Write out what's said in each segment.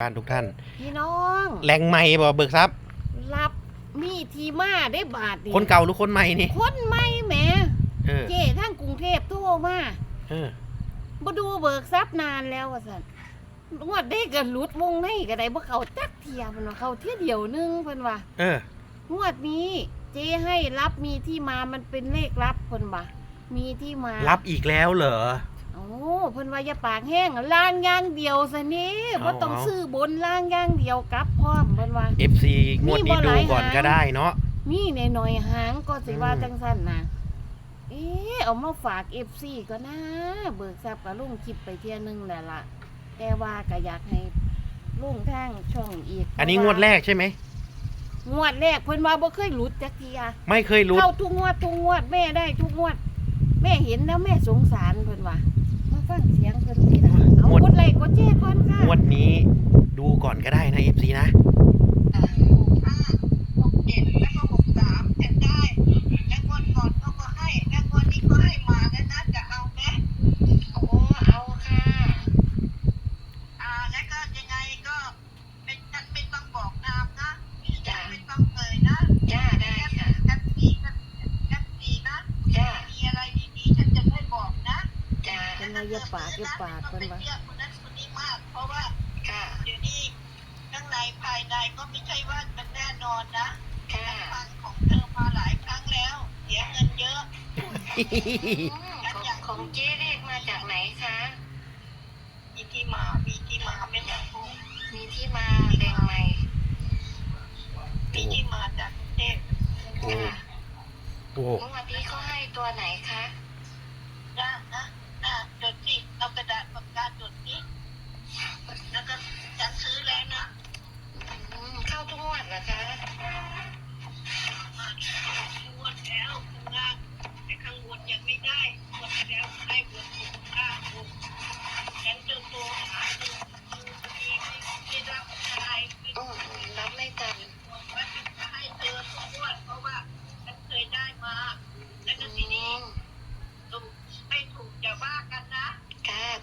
บ้านทุกท่าน พี่น้องแรงใหม่บ่เบิกทรัพย์รับมีทีมาได้บาทคนเก่าหรือคนใหม่นี่คนใหม่แหมเออเจ้ทั้งกรุงเทพโทรมาเออบ่ดูเบิกทรัพย์นานแล้วว่าซั่นงวดได้ก็หลุดวงในก็ได้บ่เข้าจักเที่ยเพิ่นว่าเข้าเที่ยเดียวหนึงเพิ่นว่าเอองวดนี้เจ๊ให้รับมีที่มามันเป็นเลขลับเพิ่นว่ามีที่มารับอีกแล้วเหรอโอ้ เพิ่นว่าอย่าปากแห้งล่างอย่างเดียวซะนี่บ่เอาต้องเอา ซื้อบนล่างอย่างเดียวกลับพร้อมเพิ่นว่า FC งวดมีนี้บ่หดูลายก่อนหางก็ได้เนาะ มีในหน่อยๆหางก็สิว่าอืม จังสั้นนะเอ๊ะเอามาฝากเอฟซีก็นะ เบิกทรัพย์กับลุงคลิปไปเที่ยหนึงแหละล่ะแต่ว่าก็อยากให้ลุงทางช่องอีกอันนี้งวดแรกใช่ไหม งวดแรกเพิ่นว่าบ่เคยหลุดจักเทียไม่เคยรู้ เข้าทุกงวดทุกงวดแม่ได้ทุกงวด แม่เห็นแล้วแม่สงสารเพิ่นว่ามา ฟังเสียงเพิ่นสิล่ะเอางวดกดไลค์กดแชร์ก่อนค่ะ งวดนี้ดูก่อนก็ได้นะ FC นะ หกเจ็ดแล้วก็หกสามจำได้ แล้วงวดก่อนเขาก็ให้ แล้วงวดนี้ก็ให้มาแล้วนะจะเอาไหม โอ้เอาค่ะ อ่า แล้วก็ยังไงก็เป็นฉันไม่ต้องบอกนามนะฉันไม่ต้องเอ่ยนะ จ้าได้ค่ะ กันดีกันกันดีนะ จ้า มีอะไรดีๆฉันจะไม่บอกนะ จ้า เพิ่นว่าอย่าปากอย่าปากเพิ่เพิ่นนว่าเชื่อคนนั้นคนนี้มาก เพราะว่าค่ะเดี๋ยวนี้ข้างในภายในก็ไม่ใช่ว่ามันแน่นอนนะค่ะฟังของเธอมาหลายครั้งแล้ว เสียเงินเยอะของของเจ๊เลขมาจากไหนคะมีที่มา มีที่มาเป็นอย่างพูมีที่มาแดงใหม่มีที่มาจากกรุงเทพโอ้โอ้เมื่อวันนี้เขาให้ตัวไหนคะนะ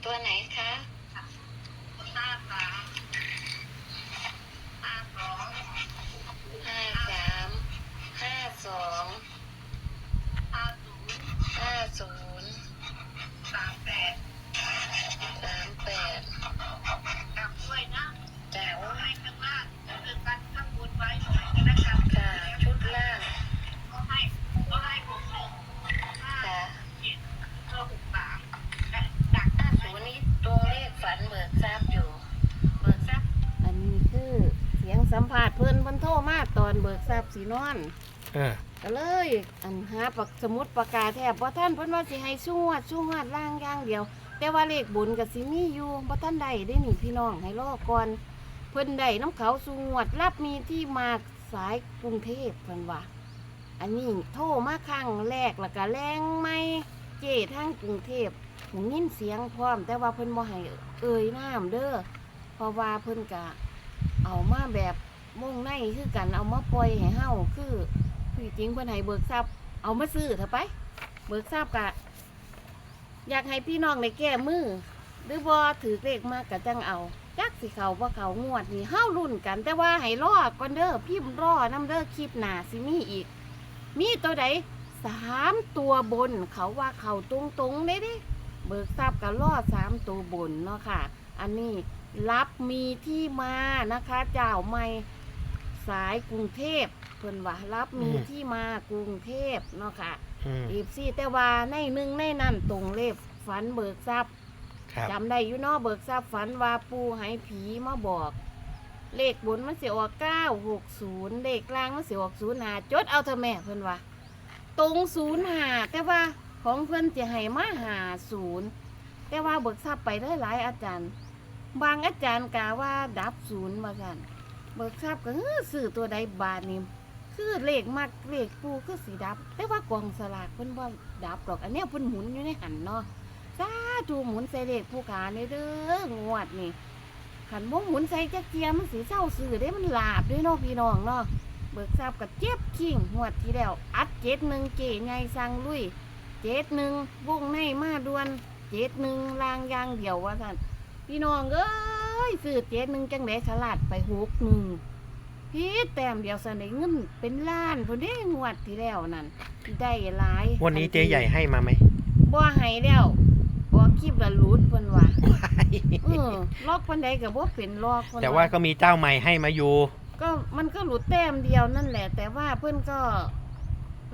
ตัวไหน บิกทราบสีนอนเออก็เลย อันหาปากสมุดปากกาแทบบ่ท่านเพิ่นว่าสิให้ช่วดช่วดล่างอย่างเดียว แต่ว่าเลขบุญกับสิมีอยู่บ่ท่านใดได้นี่พี่น้องให้รอก่อนเพิ่นได้น้ำเขาสูงวดรับมีที่มาสายกรุงเทพเพิ่นว่า อันนี้โทรมาครั้งแรกแล้วก็แรงไม่เจทางกรุงเทพหูยินเสียงพร้อม แต่ว่าเพิ่นบ่ให้เอ่ยน้ำเด้อเพราะว่าเพิ่นก็เอามาแบบ มงในคือกันเอามาปล่อยให้เฮาคือคือจริงเพิ่นให้เบิกทรัพย์เอามาซื้อเถอะไป เบิกทรัพย์กะ อยากให้พี่น้องได้แก้มือหรือบ่ถือเลขมากกะจังเอาจักสิเขาบ่เขางวดนี่เฮารุ่นกัน แต่ว่าให้รอก่อนเด้อพิมพ์รอน้ำเด้อคลิปหน้าสิมีอีก มีตัวใดสามตัวบนเขาว่าเขาตรงตรงเด้ด้เบิกทราบกันรอดสามตัวบนเนาะค่ะ อันนี้รับมีที่มานะคะเจ้าใหม่ สายกรุงเทพเพิ่นว่ารับมีอืมที่มากรุงเทพเนาะค่ะอืมอีฟซี่แต่ว่าในหนึ่งในนั่นตรงเลขฝันเบิกทรัพย์ครับจำได้อยู่เนอเบิกทรัพย์ฝันว่าปูให้ผีมาบอก เลขบนมันเสียออกเก้าหกศูนย์เลขล่างมันเสียออกศูนย์หาจดเอาเถอะแม่เพิ่นว่าตรงศูนย์หาแต่ว่าของเพิ่นจะให้มาหาศูนย์แต่ว่าเบิกทรัพย์ไปได้หลายอาจารย์ บางอาจารย์กาว่าดับศูนย์มากัน เบิกทรัพย์ก็เฮ้อซื้อตัวใดบาทนี่คือเลขมากเลขปูคือสีดับ แต่ว่ากองสลากเพิ่นว่าดับหรอกอันเนี้ยเพิ่นหมุนอยู่ในหันเนาะสาธุหมุนใส่เลขผู้ขาในเด้องวดนี่ขันบ่หมุนใส่จักเจียมันสีเศร้าสื่อได้มันหลาบด้วยเนาะพี่น้องเนาะเบิกทราบกับเจ็บขิงงวดที่แล้วอัดเจ็ดหนึ่งเก๋ไงสั่งลุยเจ็ดหนึ่งวงในมาดวนเจ็ดหนึ่งลางยางเดี่ยวว่าท่าน พี่น้องเอ้ยซื้อเจ็ดหนึ่งจังไดฉลาดไปหกหนึ่งพี่แต้มเดียวสันได้เงินเป็นล้านพุ่นเด้งวดที่แล้วนั่นได้หลายวันนี้เจ๊ใหญ่ให้มาไหมบ่ให้แล้วบ่คลิปละหลุดเพิ่นว่าเออลอกเพิ่นใดก็บ่เป็นลอกเพิ่นแต่ว่าก็มีเจ้าใหม่ให้มาอยู่ ก็มันก็หลุดแต้มเดียวนั่นแหละ แต่ว่าเพิ่นก็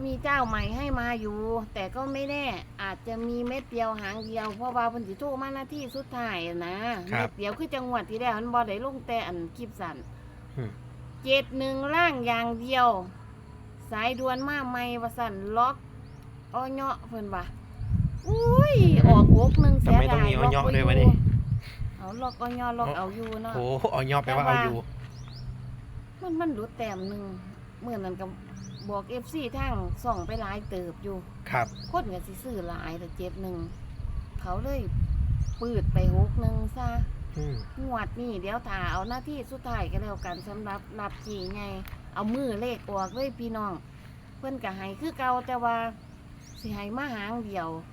มีเจ้าใหม่ให้มาอยู่ แต่ก็ไม่แน่ อาจจะมีเม็ดเดียวหางเดียวเพราะว่าเพิ่นสิโทรมาหน้าที่สุดท้ายอะนะเม็ดเดียวคือจังหวัดที่แล้วมันบ่ได้ลงแต่อันคลิปสั่นอืมเจ็ดหนึ่งร่างอย่างเดียว สายด่วนมาใหม่ว่าสั่นล็อกอ้อเนาะเพิ่นว่าอุ้ยออกหกหนึ่งเสียทำไมต้องดายมีอ้อเนาะล็กบ่ด้วยวะนี่ เอาล็อกอ้อเนาะล็อกเอาอยู่เนาะ โอ้เอายอดไปว่าเอาอยู่ มันมันรู้แต้มหนึ่งเมื่อนั้นก็ บอกเอฟซีทางส่องไปหลายเติบอยู่ครับ คนก็สิซื้อหลายแต่เจ็ดหนึ่งเขาเลยปืดไปหกหนึ่งซะอืมงวดนี่เดี๋ยวถ่าเอาหน้าที่สุดท้ายก็แล้วกันสำหรับรับจีไง เอามือเลขออกเลยพี่น้อง เพิ่นก็ให้คือเก่าแต่ว่าสิให้มาหางเดียวเ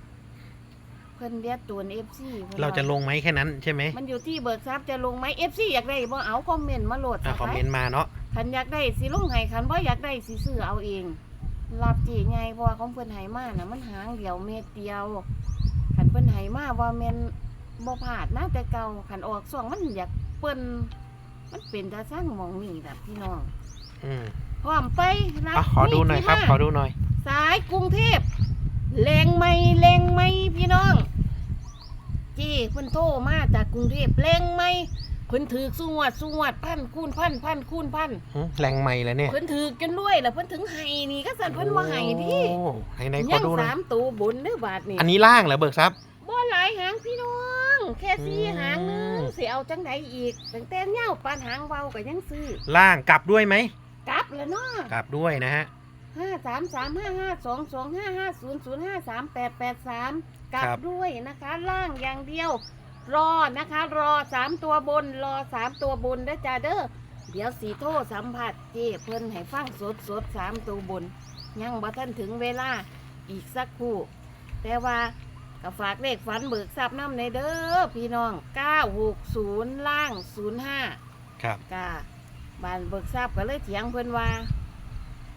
พิ่นเรียกตัวเอฟซีเราจะลงไหมแค่นั้นใช่ไหมมันอยู่ที่เบิกทรัพย์จะลงไหมเอฟซีอยากได้บ่เอาคอมเมนต์มาโหลดอะซะคอมไปเมนต์มาเนาะคันอยากได้สิลงให้คันบ่อยากได้สิซื้อเอาเองรับจีไงเพราะว่าของเพิ่นให้มาน่ะมันหางเดียวเม็ดเดียวคันเพิ่นให้มาว่าแม่นบ่พลาดนะแต่เก่าคันออกช่วงมันอยากเปิ้นมันเป็นตาสร้างหมองนี่ล่ะพี่น้องอืมพร้อมไปรับอะขอดูหน่อยครับที่ขอมาดูหน่อย สายกรุงเทพแรงไหม่แรงไหม่พี่น้อง จี้เพิ่นโทรมาจากกรุงเทพแรงไหม่เพิ่นถือสวดสวดพันคูณพันพันคูณพันหึแรงไม่เลยเนี่ยเพิ่นถือจนรวยแล้วเพิ่นถึงไห้นี่ก็สั่นเพิ่นว่าไห้ดิโอ้ไหนไหนขอยังดูหน่อสายมตัวบนเด้อบาทนี่อันนี้ล่างเหรอเบิกทรัพย์ บ่หลายหางพี่น้อง แค่สี่อืม หางนึงสิเอาจังไดอีกตั้งแต่เหย้าปานหางเบาก็ยังซื้อล่างกลับด้วยไหมกลับแล้วเนาะกลับด้วยนะฮะ ห้าสามสามห้าห้าสองสองห้าห้าศูนย์ศูนย์ห้าสามแปดแปดสามกลับครับ ด้วยนะคะ ล่างอย่างเดียว รอนะคะ รอสามตัวบน รอสามตัวบนเด้อจ้าเด้อเดี๋ยวสีโทรสัมผัสเจเพิ่นให้ฟังสดสดๆสามตัวบน ยังบ่ทันถึงเวลาอีกสักครู่ แต่ว่าก็ฝากเลขฝันเบิกทรัพย์น้ำในเด้อพี่น้อง 960 ล่าง 05 ครับ กาบานเบิกทรัพย์ก็เลยเถียงเพิ่นว่า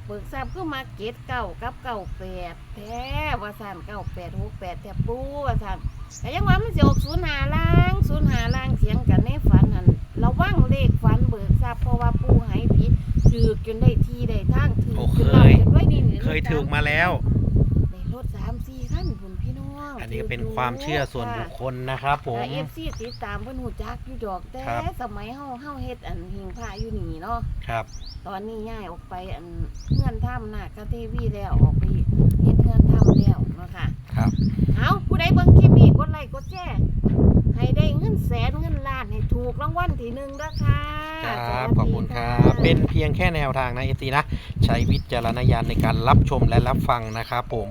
เบิกทรัพย์คือมาเก็ตเก่ากับเก่าแปดแท้ว่าสั่นเก่าแปดหกแปดแทบปูว่าสั่นแต่ยังว่ามันสิออกศูนย์หาล่างศูนย์หาล่างเถียงกันในฝันหันระวังเลขฝันเบิกทรัพย์เพราะว่าปูใหายผีถือกจนได้ที่ได้ทางถืโอ้จเคนเรายจนไว้นี่นี่เคยถูกมาแล้ว ในรถสามสี่ขั้นคุณพี่น้ องอันนี้ก็เป็นความเชื่อส่วนบุคคลนะครับผม เอฟซีติดตามเพิ่นหูจักอยู่ดอกแต่ครับ สมัยเฮาเฮาเฮ็ดอันหิงผ้าอยู่นี่เนาะครับตอนนี้ย้ายออกไปอันเงื่อนถ้ำนาคาเทวีแล้วออกไปเฮ็ดเงื่อนถ้ำแล้วเนาะค่ะ ครับ เอาผู้ใดเบิ่งคลิปนี้กดไลค์กดแชร์ให้ได้เงินแสนเงินล้านให้ถูกรางวัลที่หนึ่งเด้อค่ะครับสวัสดีขอบคุณครับะเป็นเพียงแค่แนวทางนะเอซีนะ ใช้วิจารณญาณในการรับชมและรับฟังนะครับผม